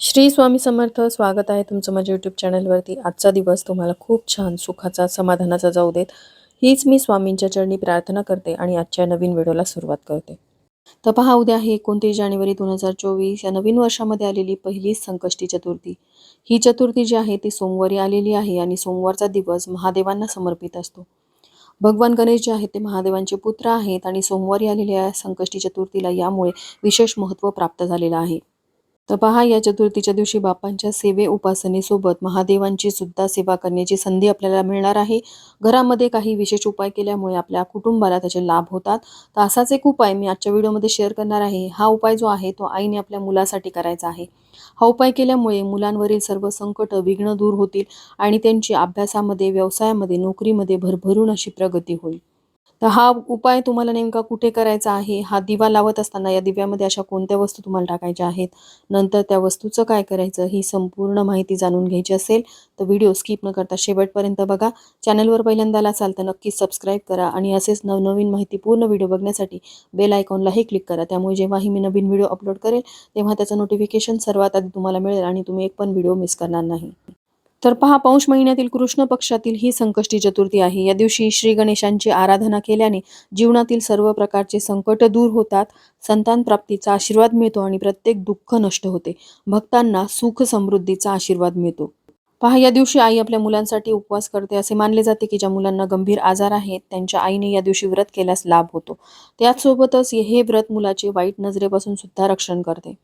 श्री स्वामी समर्थ स्वागत आहे तुमचं माझ्या यूट्यूब चॅनलवरती आजचा दिवस तुम्हाला खूप छान सुखाचा समाधानाचा जाऊ देत. हीच मी स्वामींच्या चरणी प्रार्थना करते आणि आजच्या नवीन व्हिडिओला सुरुवात करते. तर पहा उद्या आहे एकोणतीस जानेवारी दोन हजार चोवीस. या नवीन वर्षामध्ये आलेली पहिलीच संकष्टी चतुर्थी. ही चतुर्थी जी आहे ती सोमवारी आलेली आहे आणि सोमवारचा दिवस महादेवांना समर्पित असतो. भगवान गणेश जे आहेत ते महादेवांचे पुत्र आहेत आणि सोमवारी आलेल्या संकष्टी चतुर्थीला यामुळे विशेष महत्त्व प्राप्त झालेलं आहे. तर पहा या चतुर्थीच्या दिवशी बापांच्या सेवे उपासनेसोबत महादेवांची सुद्धा सेवा करण्याची संधी आपल्याला मिळणार आहे. घरामध्ये काही विशेष उपाय केल्यामुळे आपल्या कुटुंबाला त्याचे लाभ होतात. तर असाच एक उपाय मी आजच्या व्हिडिओमध्ये शेअर करणार आहे. हा उपाय जो आहे तो आईने आपल्या मुलासाठी करायचा आहे. हा उपाय केल्यामुळे मुलांवरील सर्व संकट विघ्न दूर होतील आणि त्यांची अभ्यासामध्ये व्यवसायामध्ये नोकरीमध्ये भरभरून अशी प्रगती होईल. तर हा उपाय तुम्हाला नेमका कुठे करायचा आहे? हा दिवा लावत असताना या दिव्यामध्ये अशा कोणत्या वस्तू तुम्हाला टाकायच्या आहेत? नंतर त्या वस्तूचं काय करायचं? ही संपूर्ण माहिती जाणून घ्यायची असेल तर व्हिडिओ स्किप न करता शेवटपर्यंत बघा. चॅनलवर पहिल्यांदा असाल तर नक्की सबस्क्राईब करा आणि असेच नवनवीन माहिती पूर्ण व्हिडिओ बघण्यासाठी बेल आयकॉनलाही क्लिक करा. त्यामुळे जेव्हाही मी नवीन व्हिडिओ अपलोड करेल तेव्हा त्याचं नोटिफिकेशन सर्वात आधी तुम्हाला मिळेल आणि तुम्ही एक पण व्हिडिओ मिस करणार नाही. तर पहा पौष महिन्यातील कृष्ण पक्षातील ही संकष्टी चतुर्थी आहे. या दिवशी श्री गणेशांची आराधना केल्याने जीवनातील सर्व प्रकारचे संकट दूर होतात संतान प्राप्तीचा आशीर्वाद मिळतो आणि प्रत्येक दुःख नष्ट होते. भक्तांना सुख समृद्धीचा आशीर्वाद मिळतो. पहा या दिवशी आई आपल्या मुलांसाठी उपवास करते. असे मानले जाते की ज्या मुलांना गंभीर आजार आहेत त्यांच्या आईने या दिवशी व्रत केल्यास लाभ होतो. त्याचसोबतच हे व्रत मुलाचे वाईट नजरेपासून सुद्धा रक्षण करते.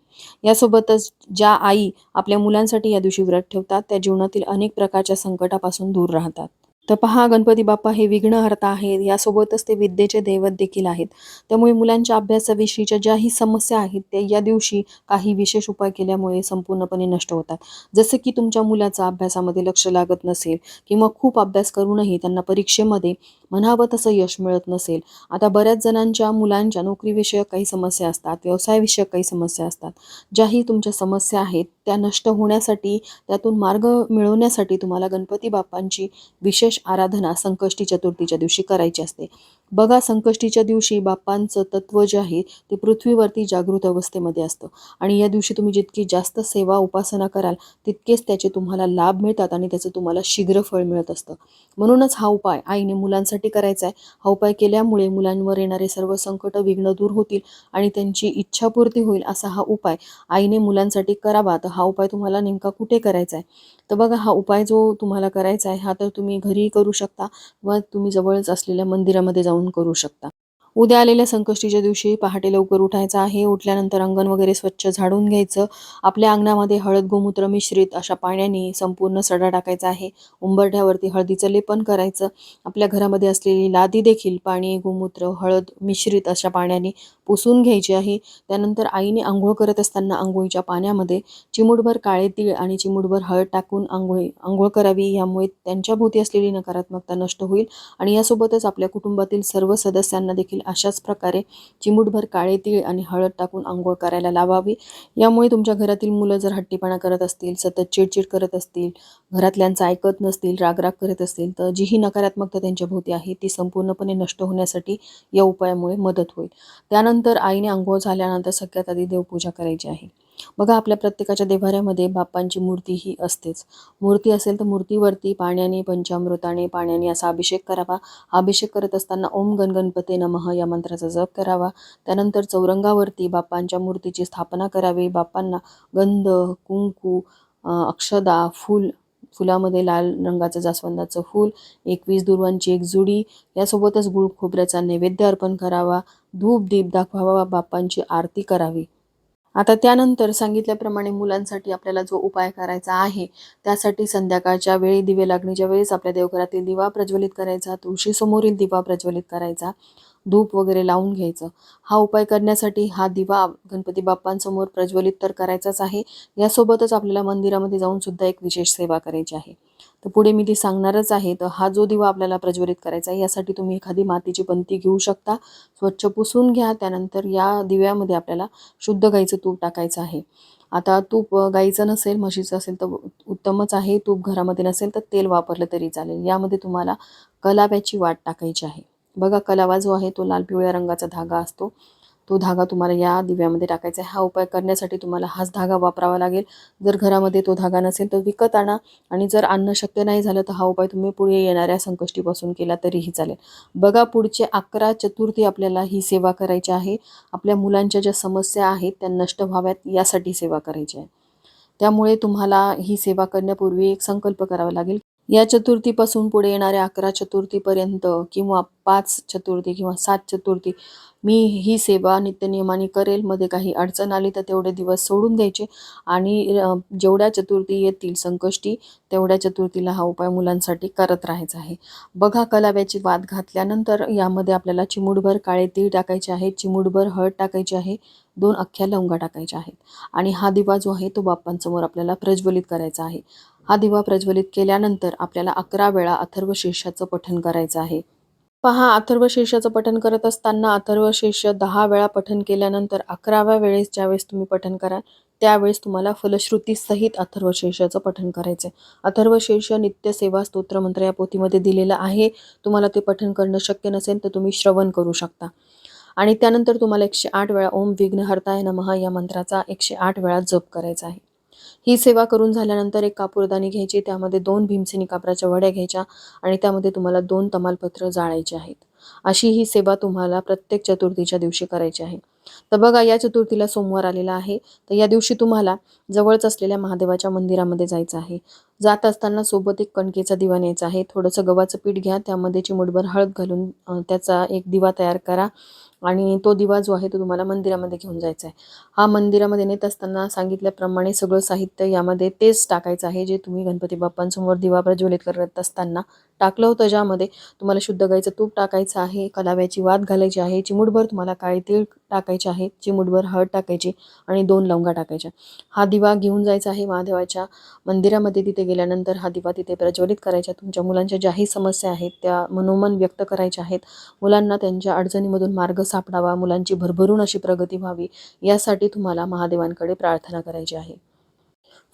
यासोबतच ज्या आई आपल्या मुलांसाठी या दिवशी व्रत ठेवतात त्या जीवनातील अनेक प्रकारच्या संकटापासून दूर राहतात. तर पहा गणपती बाप्पा हे विघ्नहर्ता आहेत. यासोबतच ते विद्येचे दैवत देखील आहेत. त्यामुळे मुलांच्या अभ्यासाविषयीच्या ज्याही समस्या आहेत त्या या दिवशी काही विशेष उपाय केल्यामुळे संपूर्णपणे नष्ट होतात. जसं की तुमच्या मुलाचा अभ्यासामध्ये लक्ष लागत नसेल किंवा खूप अभ्यास करूनही त्यांना परीक्षेमध्ये म्हणावं तसं यश मिळत नसेल आता बऱ्याच जणांच्या मुलांच्या नोकरीविषयक काही समस्या असतात व्यवसायाविषयक काही समस्या असतात. ज्याही तुमच्या समस्या आहेत त्या नष्ट होण्यासाठी त्यातून मार्ग मिळवण्यासाठी तुम्हाला गणपती बाप्पांची विशेष आराधना संकष्टी चतुर्थीच्या दिवशी करायची असते. बघा संकष्टीच्या दिवशी बाप्पांचं तत्व जे आहे ते पृथ्वीवरती जागृत अवस्थेमध्ये असतं. आणि या दिवशी तुम्ही जितकी जास्त सेवा उपासना कराल तितकेच त्याचे तुम्हाला लाभ मिळतात आणि त्याचं तुम्हाला शीघ्र फळ मिळत असतं. म्हणूनच हा उपाय आईने मुलांसाठी करायचा आहे हा उपाय केल्यामुळे मुलांवर येणारे सर्व संकट विघ्न दूर होतील आणि त्यांची इच्छापूर्ती होईल असा हा उपाय आईने मुलांसाठी करावा तर हा उपाय तुम्हाला नेमका कुठे करायचा आहे तर बघा हा उपाय जो तुम्हाला करायचा आहे हा तर तुम्ही घरीही करू शकता. व तुम्ही जवळच असलेल्या मंदिरामध्ये जाऊन करू शकता. उद्या आलेल्या संकष्टीच्या दिवशी पहाटे लवकर उठायचं आहे. उठल्यानंतर अंगण वगैरे स्वच्छ झाडून घ्यायचं. आपल्या अंगणामध्ये हळद गोमूत्र मिश्रित अशा पाण्याने संपूर्ण सडा टाकायचा आहे. उंबरठ्यावरती हळदीचं लेपन करायचं. आपल्या घरामध्ये असलेली लादी देखील पाणी गोमूत्र हळद मिश्रित अशा पाण्याने पुसून घ्यायची आहे. त्यानंतर आईने आंघोळ करत असताना आंघोळीच्या पाण्यामध्ये चिमूटभर काळे तीळ आणि चिमूटभर हळद टाकून आंघोळी आंघोळ करावी. यामुळे त्यांच्या भोवती असलेली नकारात्मकता नष्ट होईल आणि यासोबतच आपल्या कुटुंबातील सर्व सदस्यांना देखील अशाच प्रकारे चिमूटभर काळे तीळ आणि हळद टाकून आंघोळ करायला लावावी. यामुळे तुमच्या घरातील मुलं जर हट्टीपणा करत असतील सतत चिडचिड करत असतील घरातल्यांचं ऐकत नसतील रागराग करत असतील तर जी ही नकारात्मकता त्यांच्या भोवती आहे. ती संपूर्णपणे नष्ट होण्यासाठी या उपायामुळे मदत होईल. त्यानंतर आईने आंघोळ झाल्यानंतर सगळ्यात आधी देवपूजा करायची आहे. बघा आपल्या प्रत्येकाच्या देव्हाऱ्यामध्ये बाप्पांची मूर्ती ही असतेच. मूर्ती असेल तर मूर्तीवरती पाण्याने पंचामृताने पाण्याने असा अभिषेक करावा. अभिषेक करत असताना ओम गणगणपते नमः या मंत्राचा जप करावा. त्यानंतर चौरंगावरती बाप्पांच्या मूर्तीची स्थापना करावी. बाप्पांना गंध कुंकू अक्षदा फूल फुलामध्ये लाल रंगाचं जास्वंदाचं फूल एकवीस दुर्वांची एक जुडी यासोबतच गुळ खोबऱ्याचा नैवेद्य अर्पण करावा. धूप दीप दाखवावा. बाप्पांची आरती करावी. आता त्यानंतर सांगितल्याप्रमाणे मुलांसाठी आपल्याला जो उपाय करायचा आहे त्यासाठी संध्याकाळच्या वेळी दिवे लागण्याच्या वेळेस आपल्या देवघरातील दिवा प्रज्वलित करायचा तुळशीसमोरील दिवा प्रज्वलित करायचा धूप वगैरे लावून घ्यायचं. हा उपाय करण्यासाठी हा दिवा गणपती बाप्पांसमोर प्रज्वलित तर करायचाच आहे. यासोबतच आपल्याला मंदिरामध्ये जाऊन सुद्धा एक विशेष सेवा करायची आहे. तर पुढे मी ती सांगणारच आहे. तर हा जो दिवा आपल्याला प्रज्वलित करायचा आहे यासाठी तुम्ही एखादी मातीची पंती घेऊ शकता. स्वच्छ पुसून घ्या. त्यानंतर या दिव्यामध्ये आपल्याला शुद्ध गाईचं तूप टाकायचं आहे. आता तूप गाईचं नसेल म्हशीचं असेल तर उत्तमच आहे. तूप घरामध्ये नसेल तर तेल वापरलं तरी चालेल. यामध्ये तुम्हाला कलाब्याची वाट टाकायची आहे. बघा कलावा जो आहे तो लाल पिवळ्या रंगाचा धागा असतो. तो धागा तुम्हाला या दिव्यामध्ये टाकायचा आहे. हा उपाय करण्यासाठी तुम्हाला हाच धागा वापरावा लागेल. जर घरामध्ये तो धागा नसेल तर विकत आणा आणि जर आणणं शक्य नाही झालं तर हा उपाय तुम्ही पुढे येणाऱ्या संकष्टीपासून केला तरीही चालेल. बघा पुढचे अकरा चतुर्थी आपल्याला ही सेवा करायची आहे. आपल्या मुलांच्या ज्या समस्या आहेत त्या नष्ट व्हाव्यात यासाठी सेवा करायची आहे. त्यामुळे तुम्हाला ही सेवा करण्यापूर्वी एक संकल्प करावा लागेल. या चतुर्थीपासून पुढे येणाऱ्या अकरा चतुर्थीपर्यंत किंवा पाच चतुर्थी किंवा सात चतुर्थी मी ही सेवा नित्यनियमाने करेल. मध्ये काही अडचण आली तर तेवढे दिवस सोडून द्यायचे. आणि जेवढ्या चतुर्थी येतील संकष्टी तेवढ्या चतुर्थीला हा उपाय मुलांसाठी करत राहायचा आहे. बघा कलाव्याची वाद घातल्यानंतर यामध्ये आपल्याला चिमूटभर काळे तीळ टाकायचे आहे चिमूटभर हळद टाकायची आहे दोन अख्ख्या लवंगा टाकायच्या आहेत. आणि हा दिवा जो आहे तो बाप्पांसमोर आपल्याला प्रज्वलित करायचा आहे. हा दिवा प्रज्वलित केल्यानंतर आपल्याला अकरा वेळा अथर्व शीर्षाचं पठण करायचं आहे. पहा अथर्व शीर्षाचं पठण करत असताना अथर्व शीर्ष दहा वेळा पठण केल्यानंतर अकराव्या वेळेस ज्यावेळेस तुम्ही पठण कराल त्यावेळेस तुम्हाला फलश्रुतीसहित अथर्व शीर्षाचं पठण करायचं आहे अथर्व शीर्ष नित्य सेवा स्तोत्र मंत्र या पोथीमध्ये दिलेलं आहे. तुम्हाला ते पठण करणं शक्य नसेल तर तुम्ही श्रवण करू शकता. आणि त्यानंतर तुम्हाला एकशे आठ वेळा ओम विघ्नहर्ताय नमः या मंत्राचा एकशे आठ वेळा जप करायचा आहे. ही सेवा करून झाल्यानंतर एक कापूरदानी घ्यायची त्यामध्ये दोन भीमसेनी कापराच्या वड्या घ्यायच्या आणि त्यामध्ये तुम्हाला दोन तमालपत्र जाळायचे आहेत. अशी ही सेवा तुम्हाला प्रत्येक चतुर्थीच्या दिवशी करायची आहे. तर बघा या चतुर्थीला सोमवार आलेला आहे. तर या दिवशी तुम्हाला जवळच असलेल्या महादेवाच्या मंदिरामध्ये जायचं आहे. जात असताना सोबत एक कणकेचा दिवा न्यायचा आहे. थोडंसं गव्हाचं पीठ घ्या त्यामध्ये चिमुटभर हळद घालून त्याचा एक दिवा तयार करा आणि तो दिवा जो आहे तो तुम्हाला मंदिरामध्ये घेऊन जायचा आहे. हा मंदिरामध्ये नेत असताना सांगितल्याप्रमाणे सगळं साहित्य यामध्ये तेच टाकायचं आहे जे तुम्ही गणपती बाप्पांसमोर दिवा प्रज्वलित करत असताना टाकलं होतं ज्यामध्ये तुम्हाला शुद्ध गाईचं तूप टाकायचं आहे कलाव्याची वात घालायची आहे चिमुटभर तुम्हाला काळे तीळ टाकायचे आहे चिमुटभर हळद टाकायची आणि दोन लवंगा टाकायच्या. हा दिवा घेऊन जायचा आहे महादेवाच्या मंदिरामध्ये. तिथे गेल्यानंतर हा दिवा तिथे प्रज्वलित करायचा. तुमच्या मुलांच्या ज्याही समस्या आहेत त्या मनोमन व्यक्त करायच्या आहेत. मुलांना त्यांच्या अडचणीमधून मार्ग सापडावा मुलांची भरभरून अशी प्रगती व्हावी यासाठी तुम्हाला महादेवांकडे प्रार्थना करायची आहे.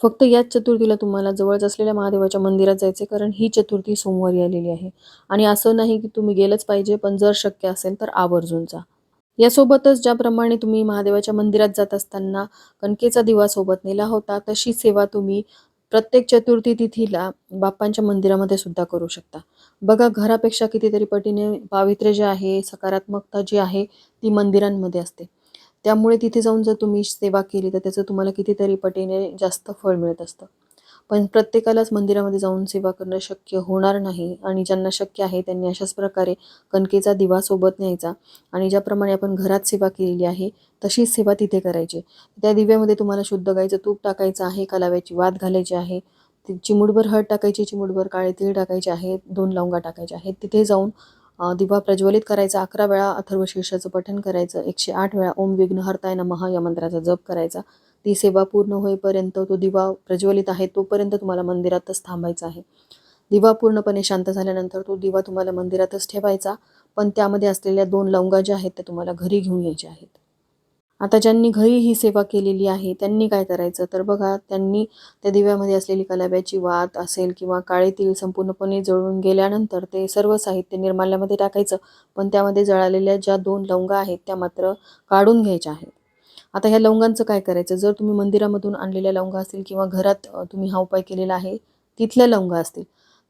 फक्त याच चतुर्थीला तुम्हाला जवळच असलेल्या महादेवाच्या मंदिरात जायचे कारण ही चतुर्थी सोमवारी आलेली आहे. आणि असं नाही की तुम्ही गेलंच पाहिजे पण जर शक्य असेल तर आवर्जून जा. यासोबतच ज्याप्रमाणे तुम्ही महादेवाच्या मंदिरात जात असताना कणकेचा दिवा सोबत नेला होता तशी सेवा तुम्ही प्रत्येक चतुर्थी तिथीला बाप्पांच्या मंदिरामध्ये सुद्धा करू शकता. बघा घरापेक्षा कितीतरी पटीने पावित्र्य जे आहे सकारात्मकता जी आहे ती मंदिरांमध्ये असते. त्यामुळे तिथे जाऊन जर तुम्ही सेवा केली तर त्याचं तुम्हाला कितीतरी पटीने जास्त फळ मिळत असतं. पण प्रत्येकालाच मंदिरामध्ये जाऊन सेवा करणं शक्य होणार नाही आणि ज्यांना शक्य आहे त्यांनी अशाच प्रकारे कणकेचा दिवा सोबत न्यायचा. आणि ज्याप्रमाणे आपण घरात सेवा केलेली आहे तशीच सेवा तिथे करायची. त्या दिव्यामध्ये तुम्हाला शुद्ध गाईचं तूप टाकायचं आहे कलाव्याची वात घालायची आहे चिमुडभर हळद टाकायची चिमुडभर काळे तीळ टाकायचे आहेत दोन लवंगा टाकायचे आहेत. तिथे जाऊन दिवा प्रज्वलित करायचा अकरा वेळा अथर्व शीर्षाचं पठण करायचं एकशे आठ वेळा ओम विघ्नहर्ताय नमः या मंत्राचा जप करायचा. ती सेवा पूर्ण होईपर्यंत तो दिवा प्रज्वलित आहे तोपर्यंत तुम्हाला मंदिरातच थांबायचा आहे. दिवा पूर्णपणे शांत झाल्यानंतर तो दिवा तुम्हाला मंदिरातच ठेवायचा पण त्यामध्ये असलेल्या दोन लवंगा ज्या आहेत त्या तुम्हाला घरी घेऊन यायच्या आहेत. आता ज्यांनी घरी ही सेवा केलेली आहे त्यांनी काय करायचं? तर बघा त्यांनी त्या दिव्यामध्ये असलेली कलाब्याची वात असेल किंवा काळेतील संपूर्णपणे जळून गेल्यानंतर ते सर्व साहित्य निर्माल्यामध्ये टाकायचं पण त्यामध्ये जळालेल्या ज्या दोन लवंगा आहेत त्या मात्र काढून घ्यायच्या आहेत. आता ह्या लवंगांचं काय करायचं? जर तुम्ही मंदिरामधून आणलेल्या लवंगा असतील किंवा घरात तुम्ही हा उपाय केलेला आहे तिथल्या लवंगा असतील.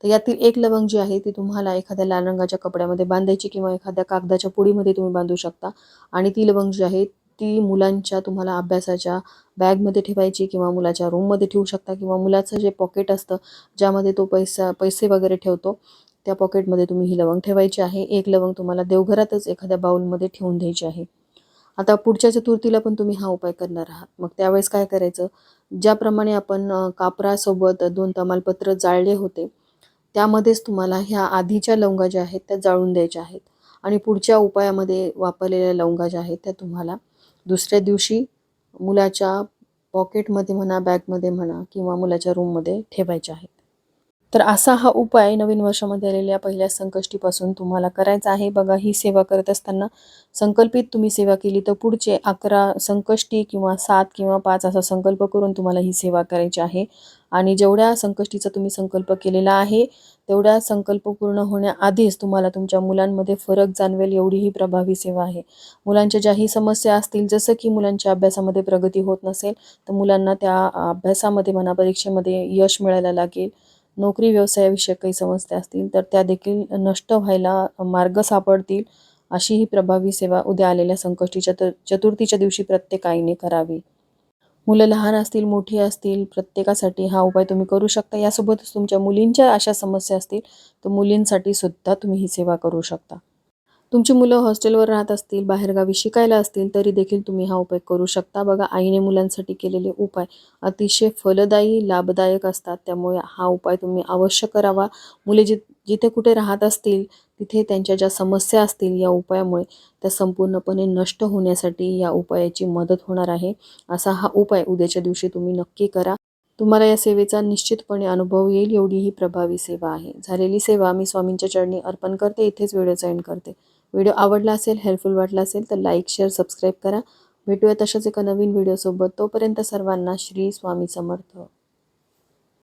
तर यातील एक लवंग जी आहे ती तुम्हाला एखाद्या लाल रंगाच्या कपड्यामध्ये बांधायची किंवा एखाद्या कागदाच्या पुडीमध्ये तुम्ही बांधू शकता. आणि ती लवंग जी आहे ती मुलांच्या तुम्हाला अभ्यासाच्या बॅगमध्ये ठेवायची किंवा मुलाच्या रूममध्ये ठेवू शकता किंवा मुलाचं जे पॉकेट असतं ज्यामध्ये तो पैसा पैसे वगैरे ठेवतो त्या पॉकेटमध्ये तुम्ही ही लवंग ठेवायची आहे. एक लवंग तुम्हाला देवघरातच एखाद्या बाऊलमध्ये ठेवून द्यायची आहे. आता पुढच्या चतुर्थीला पण तुम्ही हा उपाय करणार आहात. मग त्यावेळेस काय करायचं? ज्याप्रमाणे आपण कापरासोबत दोन तमालपत्र जाळले होते त्यामध्येच तुम्हाला ह्या आधीच्या लवंगा ज्या आहेत त्या जाळून द्यायच्या आहेत. आणि पुढच्या उपायामध्ये वापरलेल्या लवंगा ज्या आहेत त्या तुम्हाला दुसऱ्या दिवशी मुलाच्या पॉकेटमध्ये म्हणा बॅगमध्ये म्हणा किंवा मुलाच्या रूममध्ये ठेवायच्या आहेत. तर असा हा उपाय नवीन वर्षामध्ये आलेल्या पहिल्या संकष्टीपासून तुम्हाला करायचा आहे. बघा ही सेवा करत असताना संकल्पित तुम्ही सेवा केली तर पुढचे अकरा संकष्टी किंवा सात किंवा पाच असा संकल्प करून तुम्हाला ही सेवा करायची आहे. आणि जेवढ्या संकष्टीचा तुम्ही संकल्प केलेला आहे तेवढ्या संकल्प पूर्ण होण्याआधीच तुम्हाला तुमच्या मुलांमध्ये फरक जाणवेल एवढी ही प्रभावी सेवा आहे. मुलांच्या ज्याही समस्या असतील जसं की मुलांच्या अभ्यासामध्ये प्रगती होत नसेल तर मुलांना त्या अभ्यासामध्ये म्हणा परीक्षेमध्ये यश मिळायला लागेल. नोकरी व्यवसायाविषयक काही समस्या असतील तर त्या देखील नष्ट व्हायला मार्ग सापडतील अशी ही प्रभावी सेवा उद्या आलेल्या संकष्टी चतुर चतुर्थीच्या दिवशी प्रत्येक आईने करावी. मुलं लहान असतील मोठी असतील प्रत्येकासाठी हा उपाय तुम्ही करू शकता. यासोबतच तुमच्या मुलींच्या अशा समस्या असतील तर मुलींसाठी सुद्धा तुम्ही ही सेवा करू शकता. तुमची मुलं हॉस्टेलवर राहत असतील बाहेरगावी शिकायला असतील तरी देखील तुम्ही हा उपाय करू शकता. बघा आईने मुलांसाठी केलेले उपाय अतिशय फलदायी लाभदायक असतात. त्यामुळे हा उपाय तुम्ही अवश्य करावा. मुले जि जिथे कुठे राहत असतील तिथे त्यांच्या ज्या समस्या असतील या उपायामुळे त्या संपूर्णपणे नष्ट होण्यासाठी या उपायाची मदत होणार आहे. असा हा उपाय उद्याच्या दिवशी तुम्ही नक्की करा. तुम्हाला या सेवेचा निश्चितपणे अनुभव येईल. एवढी ही प्रभावी सेवा आहे. झालेली सेवा मी स्वामींच्या चरणी अर्पण करते. इथेच व्हिडिओ एंड करते. व्हिडिओ आवडला असेल हेल्पफुल वाटला असेल तर लाईक शेअर सबस्क्राईब करा. भेटूया तशाच एका नवीन व्हिडिओसोबत तोपर्यंत सर्वांना श्री स्वामी समर्थ.